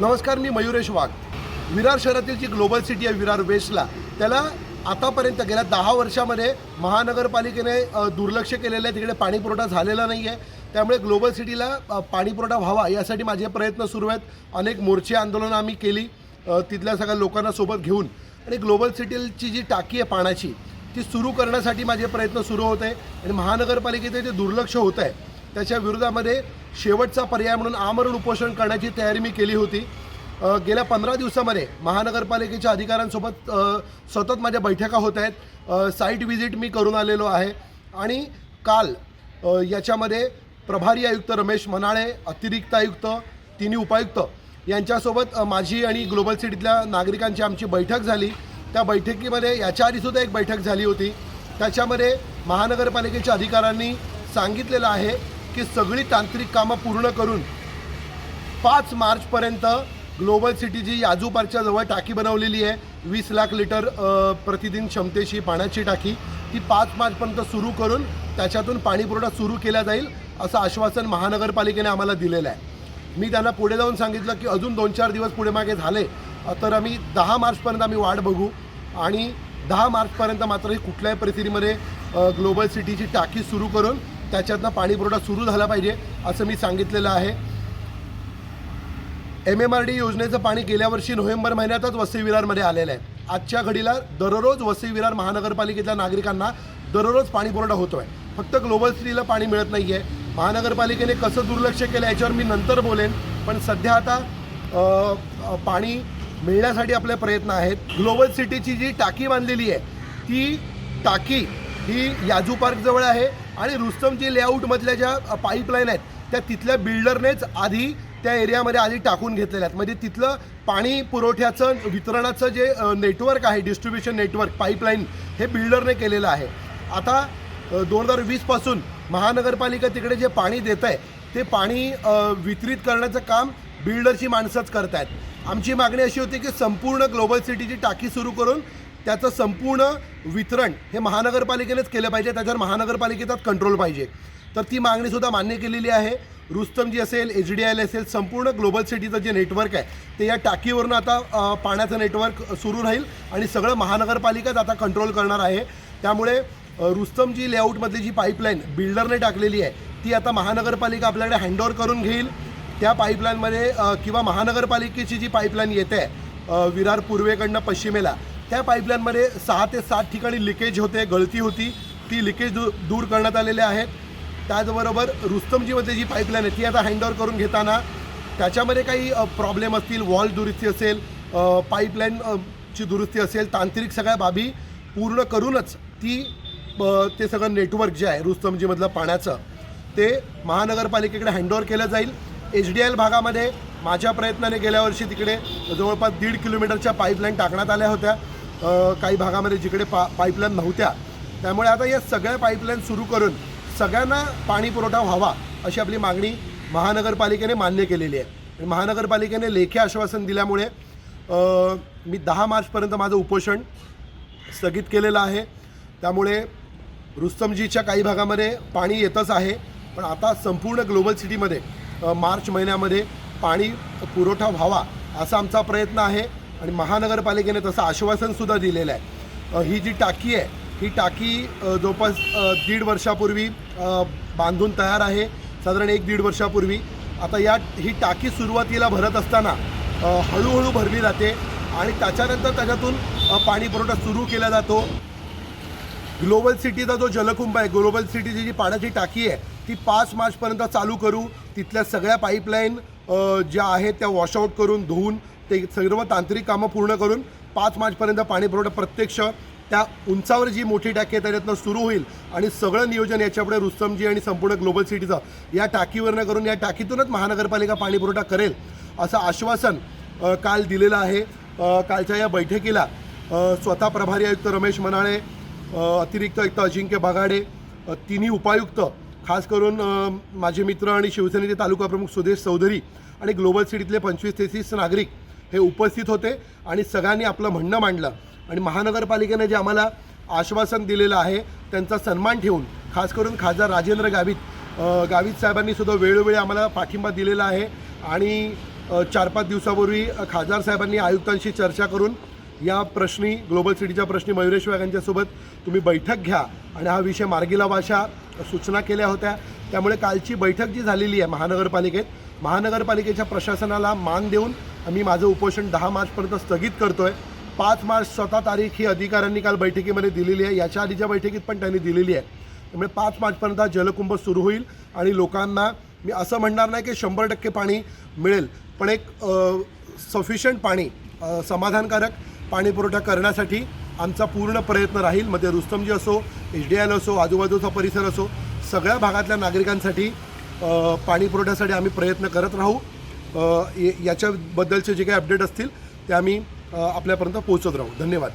नमस्कार मी मयुरेश वाघ. विरार शहरातील जी global city आहे विरार वेस्टला त्याला आतापर्यंत गेल्या दहा वर्षामध्ये महानगरपालिकेने दुर्लक्ष केलेलं आहे. तिकडे पाणीपुरवठा झालेला नाही आहे. त्यामुळे ग्लोबल सिटीला पाणीपुरवठा व्हावा यासाठी माझे प्रयत्न सुरू आहेत. अनेक मोर्चे आंदोलनं आम्ही केली तिथल्या सगळ्या लोकांना सोबत घेऊन. आणि ग्लोबल सिटीची जी टाकी आहे पाण्याची ती सुरू करण्यासाठी माझे प्रयत्न सुरू होत आहे. आणि महानगरपालिकेचे जे दुर्लक्ष होत आहे त्याच्या विरोधामध्ये शेवटचा पर्याय म्हणून आमरण उपोषण करण्याची तयारी मी केली होती. गेल्या पंधरा दिवसामध्ये महानगरपालिकेच्या अधिकाऱ्यांसोबत सतत माझ्या बैठका होत आहेत. साईट व्हिजिट मी करून आलेलो आहे. आणि काल याच्यामध्ये प्रभारी आयुक्त रमेश मनाळे अतिरिक्त आयुक्त तिन्ही उपायुक्त यांच्यासोबत माझी आणि ग्लोबल सिटीतल्या नागरिकांची आमची बैठक झाली. त्या बैठकीमध्ये याच्या आधीसुद्धा एक बैठक झाली होती. त्याच्यामध्ये महानगरपालिकेच्या अधिकाऱ्यांनी सांगितलेलं आहे की सगळी तांत्रिक कामं पूर्ण करून पाच मार्चपर्यंत ग्लोबल सिटीची जी याजूपारच्या जवळ टाकी बनवलेली आहे वीस लाख लिटर प्रतिदिन क्षमतेची पाण्याची टाकी ती पाच मार्चपर्यंत सुरू करून त्याच्यातून पाणीपुरवठा सुरू केला जाईल असं आश्वासन महानगरपालिकेने आम्हाला दिलेलं आहे. मी त्यांना पुढे जाऊन सांगितलं की अजून दोन चार दिवस पुढे मागे झाले तर आम्ही दहा मार्चपर्यंत आम्ही वाट बघू आणि दहा मार्चपर्यंत मात्र ही कुठल्याही परिस्थितीमध्ये ग्लोबल सिटीची टाकी सुरू करून त्याच्यातनं पाणी पुरवठा सुरू झाला पाहिजे असं मी सांगितलेलं आहे. एम एम आर डी योजनेचं पाणी गेल्या वर्षी नोव्हेंबर महिन्यातच वसई विरारमध्ये आलेलं आहे. आजच्या घडीला दररोज वसई विरार महानगरपालिकेतल्या नागरिकांना दररोज पाणी पुरवठा होतो आहे फक्त ग्लोबल सिटीला पाणी मिळत नाही आहे महानगरपालिकेने कसं दुर्लक्ष केलं याच्यावर मी नंतर बोलेन पण सध्या आता पाणी मिळण्यासाठी आपले प्रयत्न आहेत. ग्लोबल सिटीची जी टाकी बांधलेली आहे ती टाकी ही याजू पार्कजवळ आहे. आणि रुस्तमची लेआउटमधल्या ज्या पाईपलाईन आहेत त्या तिथल्या बिल्डरनेच आधी त्या एरियामध्ये आधी टाकून घेतलेल्या आहेत. म्हणजे तिथलं पाणी पुरवठ्याचं वितरणाचं जे नेटवर्क आहे डिस्ट्रीब्युशन नेटवर्क पाईपलाईन हे बिल्डरने केलेलं आहे. आता दोन हजार वीसपासून महानगरपालिका तिकडे जे पाणी देत आहे ते पाणी वितरित करण्याचं काम बिल्डरची माणसंच करत आहेत आमची मागणी अशी होती की संपूर्ण ग्लोबल सिटीची टाकी सुरू करून त्याचं संपूर्ण वितरण हे महानगरपालिकेनेच केलं पाहिजे. त्याच्यावर महानगरपालिकेचाच कंट्रोल पाहिजे. तर ती मागणीसुद्धा मान्य केलेली आहे. रुस्तम जी असेल एच डी आय एल असेल संपूर्ण ग्लोबल सिटीचं जे नेटवर्क आहे ते या टाकीवरून आता पाण्याचं नेटवर्क सुरू राहील आणि सगळं महानगरपालिकाच आता कंट्रोल करणार आहे. त्यामुळे रुस्तम जी लेआउटमधली जी पाईपलाईन बिल्डरने टाकलेली आहे ती आता महानगरपालिका आपल्याकडे हँडओव्हर करून घेईल. त्या पाईपलाईनमध्ये किंवा महानगरपालिकेची जी पाईपलाईन येते विरार पूर्वेकडनं पश्चिमेला त्या पाईपलाईनमध्ये सहा ते सात ठिकाणी लिकेज होते गळती होती. ती लिकेज दूर दूर करण्यात आलेले आहेत. त्याचबरोबर रुस्तमजीमध्ये जी पाईपलाईन आहे ती आता हँडओव्हर करून घेताना त्याच्यामध्ये काही प्रॉब्लेम असतील वॉल दुरुस्ती असेल पाईपलाईन ची दुरुस्ती असेल तांत्रिक सगळ्या बाबी पूर्ण करूनच ती ते सगळं नेटवर्क जे आहे रुस्तमजीमधलं पाण्याचं ते महानगरपालिकेकडे हँडओव्हर केलं जाईल. एच डी एल भागामध्ये माझ्या प्रयत्नाने गेल्या वर्षी तिकडे जवळपास दीड किलोमीटरच्या पाईपलाईन टाकण्यात आल्या होत्या. काही भागामध्ये जिकडे पा पाईपलाईन नव्हत्या. त्यामुळे आता या सगळ्या पाईपलाईन सुरू करून सगळ्यांना पाणी पुरवठा व्हावा अशी आपली मागणी महानगरपालिकेने मान्य केलेली आहे. आणि महानगरपालिकेने लेखी आश्वासन दिल्यामुळे मी दहा मार्चपर्यंत माझं उपोषण स्थगित केलेलं आहे. त्यामुळे रुस्तमजीच्या काही भागामध्ये पाणी येतच आहे. पण आता संपूर्ण ग्लोबल सिटीमध्ये मार्च महिन्यामध्ये पाणी पुरवठा व्हावा असा आमचा प्रयत्न आहे आणि महानगरपालिकेने तसं आश्वासनसुद्धा दिलेलं आहे. ही जी टाकी आहे ही टाकी जवळपास दीड वर्षापूर्वी बांधून तयार आहे. साधारण एक दीड वर्षापूर्वी. आता या ही टाकी सुरुवातीला भरत असताना हळूहळू भरली जाते आणि त्याच्यानंतर त्याच्यातून पाणी पुरवठा सुरू केला जातो. ग्लोबल सिटीचा जो जलकुंभ आहे ग्लोबल सिटीची जी पाण्याची टाकी आहे ती पाच मार्चपर्यंत चालू करू. तिथल्या सगळ्या पाईपलाईन ज्या आहेत त्या वॉशआउट करून धुवून ते सर्व तांत्रिक कामं पूर्ण करून पाच मार्चपर्यंत पाणी पुरवठा प्रत्यक्ष त्या उंचावर जी मोठी टाकी आहे त्याच्यातनं सुरू होईल. आणि सगळं नियोजन याच्यापुढे रुस्तमजी आणि संपूर्ण ग्लोबल सिटीचं या टाकीवरनं करून या टाकीतूनच महानगरपालिका पाणी पुरवठा करेल असं आश्वासन काल दिलेलं आहे. कालच्या या बैठकीला स्वतः प्रभारी आयुक्त रमेश मनाळे अतिरिक्त आयुक्त अजिंक्य बागाडे तिन्ही उपायुक्त खास करून माझे मित्र आणि शिवसेनेचे तालुका प्रमुख सुदेश चौधरी आणि ग्लोबल सिटीतले पंचवीस तेहतीस नागरिक हे उपस्थित होते आणि सगळ्यांनी आपलं म्हणणं मांडलं. आणि महानगरपालिकेने जे आम्हाला आश्वासन दिलेलं आहे त्यांचा सन्मान ठेवून खास करून खासदार राजेंद्र गावित गावित साहेबांनी सुद्धा वेळोवेळी आम्हाला पाठिंबा दिलेला आहे. आणि चार पाच दिवसापूर्वी खासदार साहेबांनी आयुक्तांशी चर्चा करून या प्रश्नी ग्लोबल सिटीच्या प्रश्नी मयुरेश वाघांच्यासोबत तुम्ही बैठक घ्या आणि हा विषय मार्गीला भाषा सूचना केल्या होत्या. त्यामुळे कालची बैठक जी झालेली आहे महानगरपालिकेत महानगरपालिकेच्या प्रशासनाला मान देऊन आम्ही माझं उपोषण दहा मार्चपर्यंत स्थगित करतो आहे पाच मार्च स्वतः तारीख ही अधिकाऱ्यांनी काल बैठकीमध्ये दिलेली आहे. याच्या आधीच्या बैठकीत पण त्यांनी दिलेली आहे. त्यामुळे पाच मार्चपर्यंत जलकुंभ सुरू होईल आणि लोकांना मी असं म्हणणार नाही की शंभर टक्के पाणी मिळेल पण एक सफिशियंट पाणी समाधानकारक पाणीपुरवठा करण्यासाठी आमचा पूर्ण प्रयत्न राहील. मध्ये रुस्तमजी असो एच डी एल असो आजूबाजूचा परिसर असो सगळ्या भागातल्या नागरिकांसाठी पाणी पुरवठ्यासाठी आम्ही प्रयत्न करत राहू. ये- याच्याबद्दलचे जे काही अपडेट असतील ते आम्ही आपल्यापर्यंत पोहोचत राहू. धन्यवाद.